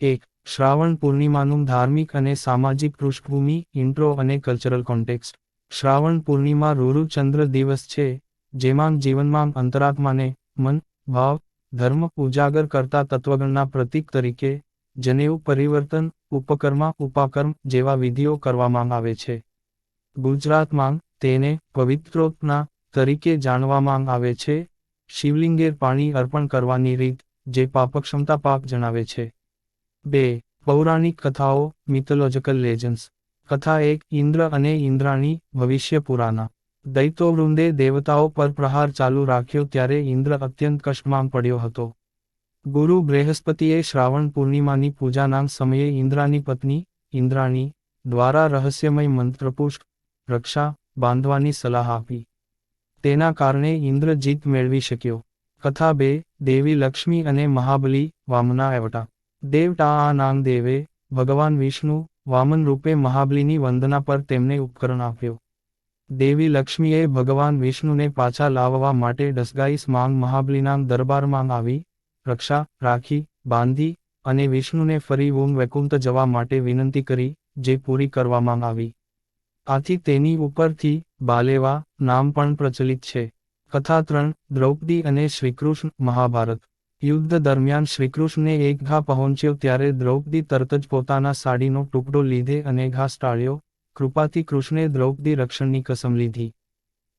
એક, શ્રાવણ પૂર્ણિમાનું ધાર્મિક અને સામાજિક પૃષ્ઠભૂમિ, ઇન્ટ્રો અને કલ્ચરલ કોન્ટેક્સ્ટ. શ્રાવણ પૂર્ણિમા રૂરુ ચંદ્ર દિવસ છે, જેમાં જીવનમાં અંતરાત્માને મન, ભાવ, ધર્મ ઉજાગર કરતા તત્વગણના પ્રતીક તરીકે જનેઉ પરિવર્તન, ઉપકર્મા, ઉપાકર્મ જેવા વિધિઓ કરવામાં આવે છે. ગુજરાતમાં તેને પવિત્રોત્ના તરીકે જાણવામાં આવે છે. શિવલિંગે પાણી અર્પણ કરવાની રીત, જે પાપક્ષમતા પાક જણાવે છે. બે, પૌરાણિક કથાઓ મિથોલોજિકલ લેજન્સ કથા એક, ઇન્દ્ર અને ઇન્દ્રાણી, ભવિષ્ય પુરાના. દૈત્યવૃંદે દેવતાઓ પર પ્રહાર ચાલુ રાખ્યો ત્યારે ઇન્દ્ર અત્યંત કષ્ટમાં પડ્યો હતો. ગુરુ બૃહસ્પતિએ શ્રાવણ પૂર્ણિમાની પૂજાના સમયે ઇન્દ્રાની પત્ની, ઇન્દ્રાણી, દ્વારા રહસ્યમય મંત્રપુષ્ટ રક્ષા, બાંધવાની સલાહ આપી. તેના કારણે ઇન્દ્ર જીત મેળવી શક્યો. કથા બે, દેવી લક્ષ્મી અને મહાબલી, વામના એવટા. દેવટા આ નામ દેવે ભગવાન વિષ્ણુ વામન રૂપે મહાબલીની વંદના પર તેમને ઉપકરણ આપ્યો. દેવી લક્ષ્મીએ ભગવાન વિષ્ણુને પાછા લાવવા માટે ડસગાઈસ માંગ મહાબલીના દરબારમાં આવી, રક્ષા, રાખી, બાંધી અને વિષ્ણુને ફરી ઓમ વૈકુંઠ જવા માટે વિનંતી કરી, જે પૂરી કરવામાં આવી. આથી તેની ઉપરથી બાલેવા નામ પણ પ્રચલિત છે. કથા ત્રણ દ્રૌપદી અને શ્રીકૃષ્ણ મહાભારત. યુદ્ધ દરમિયાન શ્રીકૃષ્ણને એક ઘા પહોંચ્યો ત્યારે દ્રૌપદી તરત જ પોતાના સાડીનો ટુકડો લીધે અને ઘા ટાળ્યો કૃપાથી કૃષ્ણે દ્રૌપદી રક્ષણની કસમ લીધી.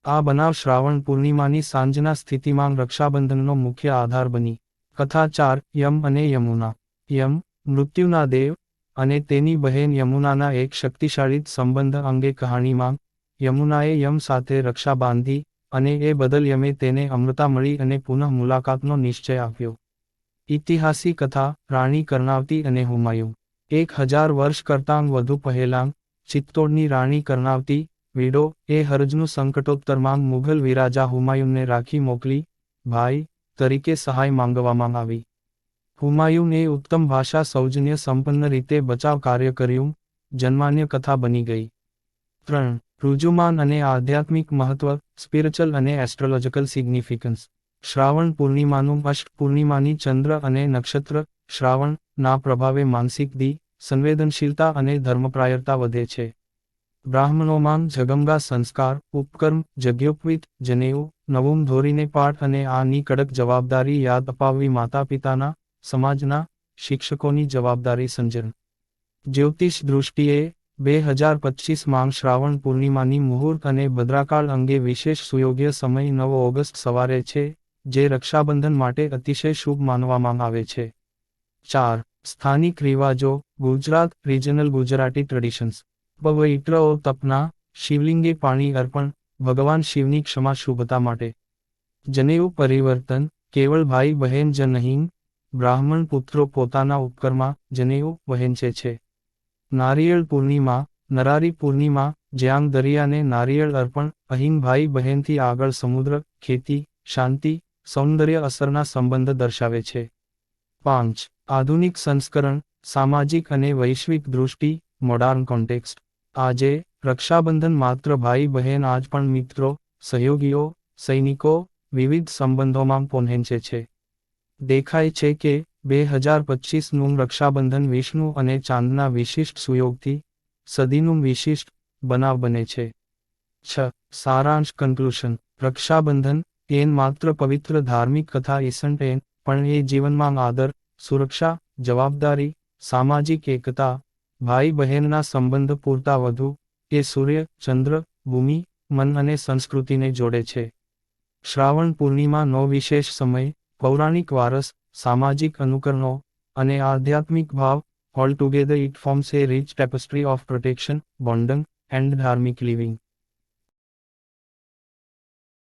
આ બનાવ શ્રાવણ પૂર્ણિમાની સાંજના સ્થિતિમાં રક્ષાબંધનનો મુખ્ય આધાર બની. કથા ચાર, યમ અને યમુના. યમ, મૃત્યુના દેવ અને તેની બહેન યમુનાના એક શક્તિશાળી સંબંધ અંગે કહાણીમાં યમુનાએ યમ સાથે રક્ષા બાંધી અને એ બદલ યમે તેને અમૃતા મળી અને પુનઃ મુલાકાતનો નિશ્ચય આપ્યો. ઇતિહાસી કથા, રાણી કર્ણાવતી અને હુમાયું. એક હજાર વર્ષ કરતાં વધુ પહેલાં, ચિત્તોડની રાણી કર્ણાવતી, વિડો, એ હરજનું સંકટોત્તરમાં મુઘલ વિરાજા હુમાયુનને રાખી મોકલી, ભાઈ, તરીકે સહાય માંગવામાં આવી. હુમાયુને ઉત્તમ ભાષા સૌજન્ય સંપન્ન રીતે બચાવ કાર્ય કર્યું, જન્માન્ય કથા બની ગઈ. ત્રણ રુજુમાન અને આધ્યાત્મિક મહત્વ સ્પિરિચ્યુઅલ અને એસ્ટ્રોલોજીકલ સિગ્નિફિકન્સ શ્રાવણ પૂર્ણિમાનું અષ્ટ પૂર્ણિમાની ચંદ્ર અને નક્ષત્ર, શ્રાવણ, ના પ્રભાવે માનસિક દી, સંવેદનશીલતા અને ધર્મપ્રાયરતા વધે છે. બ્રાહ્મણોમાં જગમગા સંસ્કાર, ઉપકર્મ, જગ્યોપવિત, જનેઉ, નવમ ધોરીને પાઠ અને આની કડક જવાબદારી યાદ અપાવવી માતા પિતાના સમાજના, શિક્ષકોની જવાબદારી સંજન. જ્યોતિષ દૃષ્ટિએ બે હજાર પચીસ માંગ શ્રાવણ પૂર્ણિમાની મુહૂર્ત અને ભદ્રાકાળ અંગે વિશેષ સુયોગ્ય સમય નવ ઓગસ્ટ સવારે છે, જે રક્ષાબંધન માટે અતિશય શુભ માનવામાં આવે છે. ચાર, સ્થાનિક રિવાજો, ગુજરાત રિજનલ ગુજરાતી ટ્રેડિશન્સ. પવિત્રો તપના, શિવલિંગે પાણી અર્પણ, ભગવાન શિવની ક્ષમા શુભતા માટે. જનેઉ પરિવર્તન, કેવળ ભાઈ બહેન જ નહીં, બ્રાહ્મણ પુત્રો પોતાના ઉપકરમાં જનેઉ વહેંચે છે. નારિયેળ પૂર્ણિમા, નરારી પૂર્ણિમા જ્યાં દરિયાને નારિયેળ અર્પણ અહીં ભાઈ બહેનથી આગળ સમુદ્ર, ખેતી, શાંતિ, સૌંદર્ય અસરના સંબંધ દર્શાવે છે. પાંચ. આધુનિક સંસ્કરણ, સામાજિક અને વૈશ્વિક દૃષ્ટિ મોડર્ન કોન્ટેક્સ્ટ આજે, રક્ષાબંધન માત્ર ભાઈ બહેન આજ પણ મિત્રો, સહયોગીઓ, સૈનિકો, વિવિધ સંબંધોમાં પહોંચે છે. દેખાય છે કે બે હજાર પચીસનું રક્ષાબંધન વિષ્ણુ અને ચાંદના વિશિષ્ટ સુયોગથી સદીનું વિશિષ્ટ બનાવ બને છે. છ. સારાંશ કન્ક્લુશન રક્ષાબંધન એન માત્ર પવિત્ર ધાર્મિક કથા ઇસન્ટ એન પણ એ જીવનમાં આદર, સુરક્ષા, જવાબદારી, સામાજિક એકતા ભાઈ બહેનના સંબંધ પૂરતા વધુ, એ સૂર્ય, ચંદ્ર, ભૂમિ, મન અને સંસ્કૃતિને જોડે છે. શ્રાવણ પૂર્ણિમાનો વિશેષ સમય, પૌરાણિક વારસ સામાજિક અનુકરણો અને આધ્યાત્મિક ભાવ all together it forms a rich tapestry of protection bonding and ધાર્મિક લિવિંગ